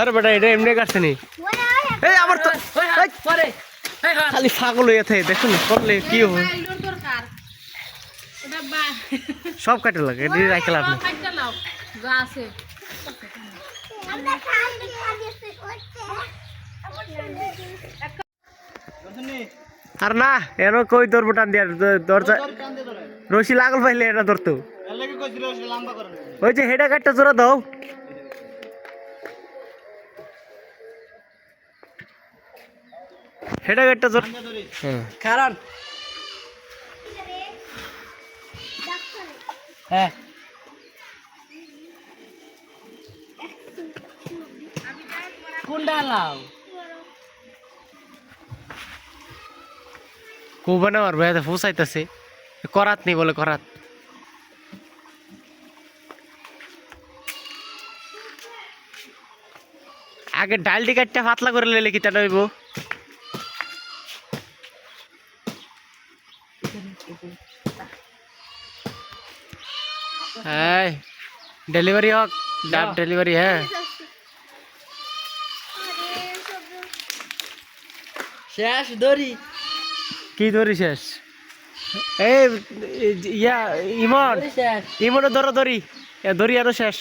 আরে বেটা এটা এমনি কাটছে নি। এই আমার তো খালি ছাগল হয়ে থাকে দেখুন করলে কি হবে? সব কাটে লাগে এটা রাখে লাভ নেই। আর না এর কই ধরবো টান দিয়ে দরজা রশি লাগল পাইলে এটা ধরতো। ওই যে হেডা কাটটা জোড়া দাও। হেডা কাটটা জোড়া হ্যাঁ। কারণ হ্যাঁ। কোনটা লাও কুবানা আর ভাই ফুসাইতেছে। করাত নেই বলে করাত। আগে ডালটি কাটটা পাতলা করে লেলে কি তা নইব? হ্যাঁ ডেলিভারি হোক ডাব ডেলিভারি হ্যাঁ। শেষ দড়ি। কি ধরি শেষ? এই ইয়া ইমন। শেষ। ইমনও ধরো ধরি এ ধরি আরও শেষ।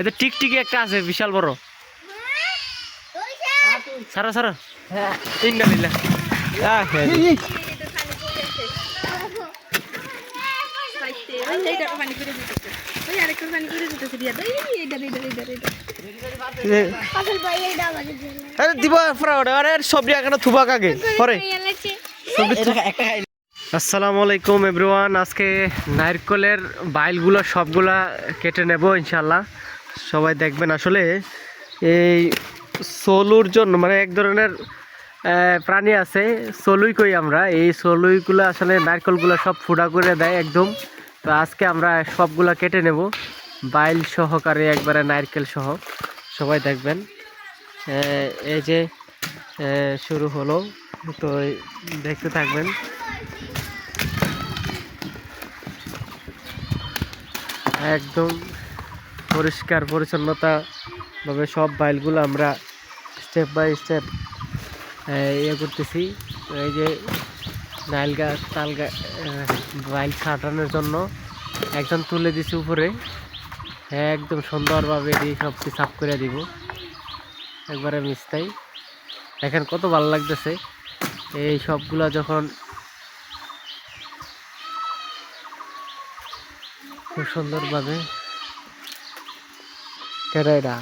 এটা টিকটিকি একটা আছে বিশাল বড়। সারা সারা হ্যাঁ ইন্না লিল্লাহ আহ। আরে দিব আরে সবজি এখানে থুবাক আগে। পরে। আসসালামু আলাইকুম এভরিওয়ান আজকে নারকলের বাইলগুলো, সবগুলা কেটে নেব ইনশাল্লাহ সবাই দেখবেন আসলে এই সলুর জন্য মানে এক ধরনের প্রাণী আছে, সলুই কই আমরা। এই সলুইগুলো আসলে নারকলগুলো সব ফুটা করে দেয় একদম। তো আজকে আমরা সবগুলো কেটে নেব। বাইল সহকারে একবারে নারকেল সহ, সবাই দেখবেন। এই যে শুরু হলো, তো দেখতে থাকবেন। একদম পরিষ্কার পরিচ্ছন্নতা ভাবে সব বাইলগুলো আমরা স্টেপ বাই স্টেপ ইয়ে করতেছি। এই যে নাইল গাছ তাল গাছ বাইল ছাটানোর জন্য একজন তুলে দিছি উপরে। হ্যাঁ একদম সুন্দরভাবে দিয়ে সব সাফ করে দিব। একবারে মিস্তাই দেখেন কত ভালো লাগতেছে। এই সবগুলা যখন খুব সুন্দরভাবে এটা